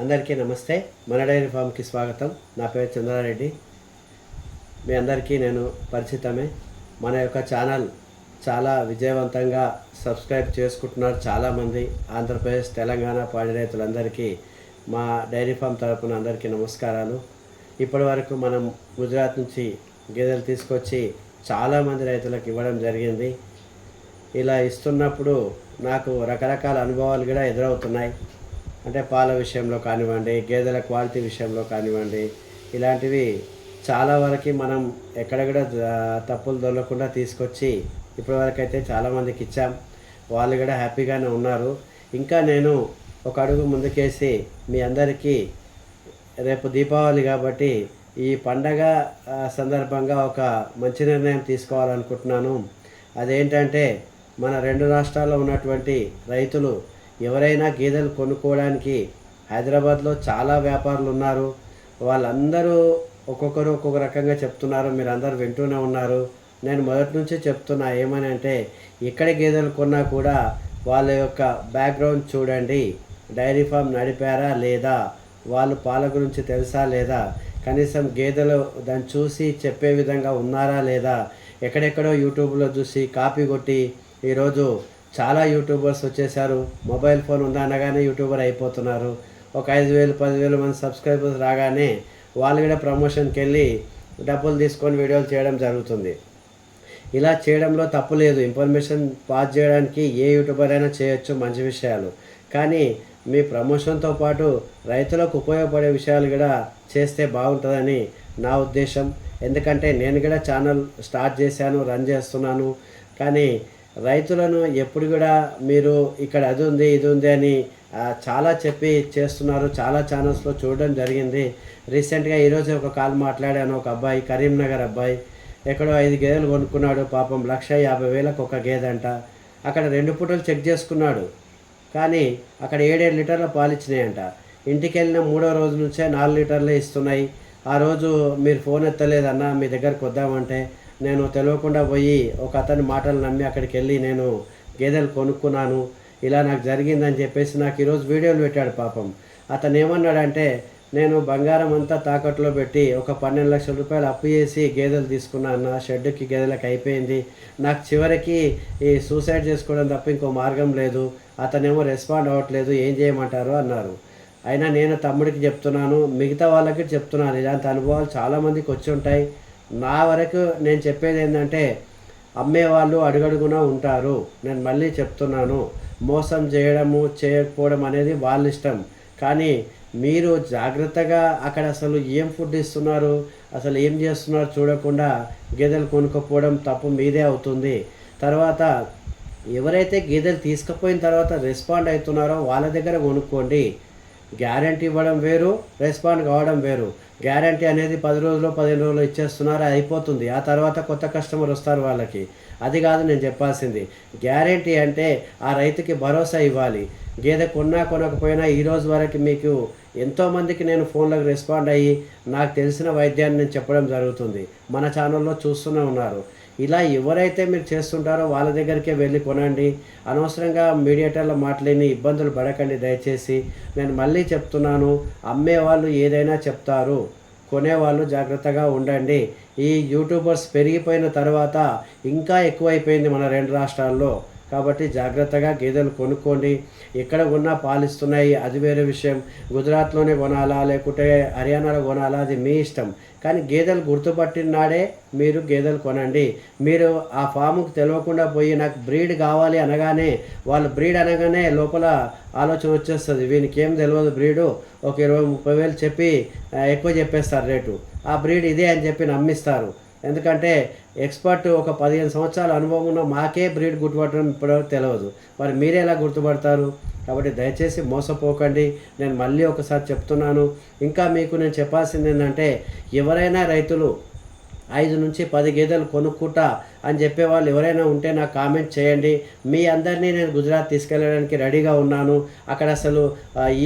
అందరికీ నమస్తే. మన డైరీ ఫామ్కి స్వాగతం. నా పేరు చంద్రారెడ్డి. మీ అందరికీ నేను పరిచితమే. మన యొక్క ఛానల్ చాలా విజయవంతంగా సబ్స్క్రైబ్ చేసుకుంటున్నారు చాలామంది. ఆంధ్రప్రదేశ్ తెలంగాణ పాడి రైతులందరికీ మా డైరీ ఫామ్ తరపున అందరికీ నమస్కారాలు. ఇప్పటి వరకు మనం గుజరాత్ నుంచి గేదెలు తీసుకొచ్చి చాలామంది రైతులకు ఇవ్వడం జరిగింది. ఇలా ఇస్తున్నప్పుడు నాకు రకరకాల అనుభవాలు కూడా ఎదురవుతున్నాయి. అంటే పాల విషయంలో కానివ్వండి గేదెల క్వాలిటీ విషయంలో కానివ్వండి ఇలాంటివి చాలా వరకు మనం ఎక్కడ కూడా తప్పులు దొరకకుండా తీసుకొచ్చి ఇప్పటివరకు అయితే చాలామందికి ఇచ్చాం. వాళ్ళు కూడా హ్యాపీగానే ఉన్నారు. ఇంకా నేను ఒక అడుగు ముందుకేసి మీ అందరికీ రేపు దీపావళి కాబట్టి ఈ పండగ సందర్భంగా ఒక మంచి నిర్ణయం తీసుకోవాలనుకుంటున్నాను. అదేంటంటే మన రెండు రాష్ట్రాల్లో ఉన్నటువంటి రైతులు ఎవరైనా గేదెలు కొనుక్కోవడానికి హైదరాబాద్లో చాలా వ్యాపారులు ఉన్నారు. వాళ్ళందరూ ఒక్కొక్కరు ఒక్కొక్క రకంగా చెప్తున్నారు. మీరు అందరు వింటూనే ఉన్నారు. నేను మొదటి నుంచి చెప్తున్నా ఏమని అంటే ఇక్కడ గేదెలు కొన్నా కూడా వాళ్ళ యొక్క బ్యాక్గ్రౌండ్ చూడండి. డైరీ ఫామ్ నడిపారా లేదా? వాళ్ళు పాల గురించి తెలుసా లేదా? కనీసం గేదెలు దాన్ని చూసి చెప్పే విధంగా ఉన్నారా లేదా? ఎక్కడెక్కడో యూట్యూబ్లో చూసి కాపీ కొట్టి ఈరోజు చాలా యూట్యూబర్స్ వచ్చేసారు. మొబైల్ ఫోన్ ఉందా అనగానే యూట్యూబర్ అయిపోతున్నారు. ఒక ఐదు వేలు పదివేలు మంది సబ్స్క్రైబర్స్ రాగానే వాళ్ళు కూడా ప్రమోషన్కి వెళ్ళి డబ్బులు తీసుకొని వీడియోలు చేయడం జరుగుతుంది. ఇలా చేయడంలో తప్పు లేదు. ఇన్ఫర్మేషన్ పాస్ చేయడానికి ఏ యూట్యూబర్ అయినా చేయొచ్చు మంచి విషయాలు. కానీ మీ ప్రమోషన్తో పాటు రైతులకు ఉపయోగపడే విషయాలు కూడా చేస్తే బాగుంటుందని నా ఉద్దేశం. ఎందుకంటే నేను కూడా ఛానల్ స్టార్ట్ చేశాను రన్ చేస్తున్నాను. కానీ రైతులను ఎప్పుడు కూడా మీరు ఇక్కడ అది ఉంది ఇది ఉంది అని చాలా చెప్పి చేస్తున్నారు. చాలా ఛానల్స్లో చూడడం జరిగింది. రీసెంట్గా ఈరోజు ఒక కాల్ మాట్లాడాను. ఒక అబ్బాయి కరీంనగర్ అబ్బాయి. ఎక్కడో ఐదు గేదెలు కొనుక్కున్నాడు. పాపం లక్ష యాభై వేలకు ఒక గేదె అంట అక్కడ రెండు పూటలు చెక్ చేసుకున్నాడు. కానీ అక్కడ ఏడేడు లీటర్ల పాలు ఇచ్చినాయంట. ఇంటికి వెళ్ళిన మూడో రోజు నుంచే నాలుగు లీటర్లే ఇస్తున్నాయి. ఆ రోజు మీరు ఫోన్ ఎత్తలేదన్నా మీ దగ్గరకు వద్దామంటే నేను తెలియకుండా పోయి ఒక అతని మాటలు నమ్మి అక్కడికి వెళ్ళి నేను గేదెలు కొనుక్కున్నాను. ఇలా నాకు జరిగిందని చెప్పేసి నాకు ఈరోజు వీడియోలు పెట్టాడు పాపం. అతను ఏమన్నాడంటే నేను బంగారం అంతా తాకట్లో పెట్టి ఒక పన్నెండు లక్షల రూపాయలు అప్పు చేసి గేదెలు తీసుకున్నాను నా షెడ్కి గేదెలకు అయిపోయింది. నాకు చివరికి ఈ సూసైడ్ చేసుకోవడం తప్ప ఇంకో మార్గం లేదు. అతనేమో రెస్పాండ్ అవ్వట్లేదు. ఏం చేయమంటారు? అన్నారు. అయినా నేను తమ్ముడికి చెప్తున్నాను మిగతా వాళ్ళకి చెప్తున్నాను. ఇలాంటి అనుభవాలు చాలామందికి వచ్చి ఉంటాయి. నా వరకు నేను చెప్పేది ఏంటంటే అమ్మేవాళ్ళు అడుగడుగునా ఉంటారు. నేను మళ్ళీ చెప్తున్నాను మోసం చేయడము చేయకపోవడం అనేది వాళ్ళ ఇష్టం. కానీ మీరు జాగ్రత్తగా అక్కడ అసలు ఏం ఫుడ్ ఇస్తున్నారు అసలు ఏం చేస్తున్నారు చూడకుండా గేదెలు కొనుక్కోపోవడం తప్పు మీదే అవుతుంది. తర్వాత ఎవరైతే గేదెలు తీసుకుపోయిన తర్వాత రెస్పాండ్ అవుతున్నారో వాళ్ళ దగ్గర కొనుక్కోండి. గ్యారంటీ ఇవ్వడం వేరు రెస్పాండ్ కావడం వేరు. గ్యారంటీ అనేది పది రోజులు పదిహేను రోజులు ఇచ్చేస్తున్నారు అయిపోతుంది. ఆ తర్వాత కొత్త కస్టమర్ వస్తారు వాళ్ళకి. అది కాదు నేను చెప్పాల్సింది. గ్యారంటీ అంటే ఆ రైతుకి భరోసా ఇవ్వాలి. గేదె కొన్నా కొనకపోయినా ఈ రోజు వరకు మీకు ఎంతోమందికి నేను ఫోన్లకు రెస్పాండ్ అయ్యి నాకు తెలిసిన వైద్యాన్ని నేను చెప్పడం జరుగుతుంది. మన ఛానల్లో చూస్తూనే ఉన్నారు. ఇలా ఎవరైతే మీరు చేస్తుంటారో వాళ్ళ దగ్గరికే వెళ్ళి కొనండి. అనవసరంగా మీడియేటర్లో మాట్లాడి ఇబ్బందులు పడకండి దయచేసి. నేను మళ్ళీ చెప్తున్నాను అమ్మే వాళ్ళు ఏదైనా చెప్తారు. కొనేవాళ్ళు జాగ్రత్తగా ఉండండి. ఈ యూట్యూబర్స్ పెరిగిపోయిన తర్వాత ఇంకా ఎక్కువైపోయింది మన రెండు రాష్ట్రాల్లో. కాబట్టి జాగ్రత్తగా గేదెలు కొనుక్కోండి. ఎక్కడ ఉన్నా పాలిస్తున్నాయి అది వేరే విషయం. గుజరాత్లోనే కొనాలా లేకుంటే హర్యానాలో కొనాలా అది మీ ఇష్టం. కానీ గేదెలు గుర్తుపట్టిన నాడే మీరు గేదెలు కొనండి. మీరు ఆ ఫాముకు తెలియకుండా పోయి నాకు బ్రీడ్ కావాలి అనగానే వాళ్ళు బ్రీడ్ అనగానే లోపల ఆలోచన వచ్చేస్తుంది. వీనికి ఏం తెలియదు బ్రీడు. ఒక ఇరవై ముప్పై వేలు చెప్పి ఎక్కువ చెప్పేస్తారు రేటు. ఆ బ్రీడ్ ఇదే అని చెప్పి నమ్మిస్తారు. ఎందుకంటే ఎక్స్పర్ట్ ఒక పదిహేను సంవత్సరాల అనుభవం ఉన్న మాకే బ్రీడ్ గుర్తుపట్టడం ఇప్పటివరకు తెలియదు మరి మీరే ఎలా గుర్తుపడతారు? కాబట్టి దయచేసి మోసపోకండి. నేను మళ్ళీ ఒకసారి చెప్తున్నాను. ఇంకా మీకు నేను చెప్పాల్సింది ఏంటంటే ఎవరైనా రైతులు ఐదు నుంచి పది గేదెలు కొనుక్కుంటా అని చెప్పే వాళ్ళు ఎవరైనా ఉంటే నాకు కామెంట్ చేయండి. మీ అందరినీ నేను గుజరాత్ తీసుకెళ్ళడానికి రెడీగా ఉన్నాను. అక్కడ అసలు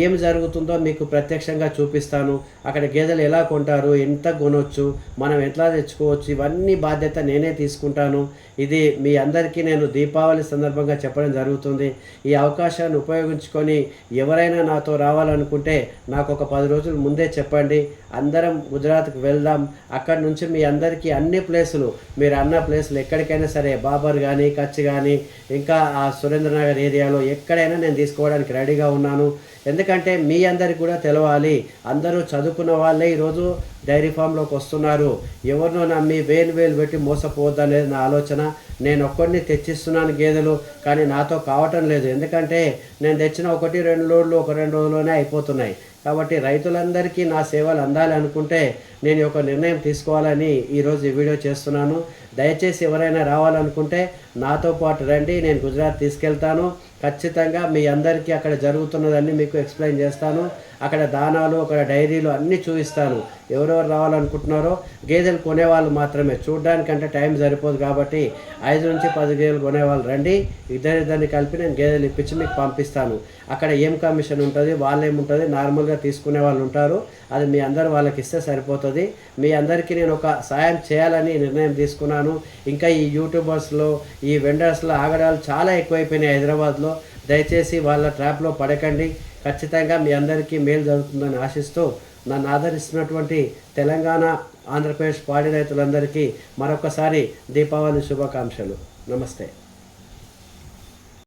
ఏం జరుగుతుందో మీకు ప్రత్యక్షంగా చూపిస్తాను. అక్కడ గేదెలు ఎలా కొంటారు ఎంత కొనవచ్చు మనం ఎట్లా తెచ్చుకోవచ్చు ఇవన్నీ బాధ్యత నేనే తీసుకుంటాను. ఇది మీ అందరికీ నేను దీపావళి సందర్భంగా చెప్పడం జరుగుతుంది. ఈ అవకాశాన్ని ఉపయోగించుకొని ఎవరైనా నాతో రావాలనుకుంటే నాకు ఒక పది రోజులు ముందే చెప్పండి. అందరం గుజరాత్కి వెళ్దాం. అక్కడి నుంచి మీ అందరికీ అన్ని ప్లేసులు మీరు అన్న ప్లేసులు ఎక్కడికైనా సరే బాబర్ కానీ కచ్ కానీ ఇంకా ఆ సురేంద్రనగర్ ఏరియాలో ఎక్కడైనా నేను తీసుకోవడానికి రెడీగా ఉన్నాను. ఎందుకంటే మీ అందరికి కూడా తెలవాలి. అందరూ చదువుకున్న వాళ్ళే ఈరోజు డైరీ ఫామ్లోకి వస్తున్నారు. ఎవరినో నమ్మి వేలు వేలు పెట్టి మోసపోవద్దు అనేది నా ఆలోచన. నేను ఒక్కడిని తెచ్చిస్తున్నాను గేదెలు కానీ నాతో కావటం లేదు. ఎందుకంటే నేను తెచ్చిన ఒకటి రెండు లోడ్లు ఒక రెండు రోజుల్లోనే అయిపోతున్నాయి. కాబట్టి రైతులందరికీ నా సేవలు అందాలి అనుకుంటే నేను ఒక నిర్ణయం తీసుకోవాలని ఈరోజు ఈ వీడియో చేస్తున్నాను. దయచేసి ఎవరైనా రావాలనుకుంటే నాతో పాటు రండి. నేను గుజరాత్ తీసుకెళ్తాను. ఖచ్చితంగా మీ అందరికీ అక్కడ జరుగుతున్నదని మీకు మీకు ఎక్స్ప్లెయిన్ చేస్తాను. అక్కడ దానాలు అక్కడ డైరీలు అన్నీ చూపిస్తాను. ఎవరెవరు రావాలనుకుంటున్నారో గేదెలు కొనేవాళ్ళు మాత్రమే. చూడడానికంటే టైం సరిపోదు కాబట్టి ఐదు నుంచి పది గేదెలు కొనేవాళ్ళు రండి. ఇద్దరిద్దరిని కలిపి నేను గేదెలు ఇప్పించి మీకు పంపిస్తాను. అక్కడ ఏం కమిషన్ ఉంటుంది వాళ్ళు ఏముంటుంది నార్మల్గా తీసుకునే వాళ్ళు ఉంటారు. అది మీ అందరు వాళ్ళకి ఇస్తే సరిపోతుంది. మీ అందరికీ నేను ఒక సాయం చేయాలని నిర్ణయం తీసుకున్నాను. ఇంకా ఈ యూట్యూబర్స్లో ఈ వెండర్స్లో ఆగడాలు చాలా ఎక్కువైపోయినాయి హైదరాబాద్లో. దయచేసి వాళ్ళ ట్రాప్లో పడకండి. ఖచ్చితంగా మీ అందరికీ మేలు జరుగుతుందని ఆశిస్తూ నన్ను ఆదరిస్తున్నటువంటి తెలంగాణ ఆంధ్రప్రదేశ్ పాడి రైతులందరికీ మరొకసారి దీపావళి శుభాకాంక్షలు. నమస్తే.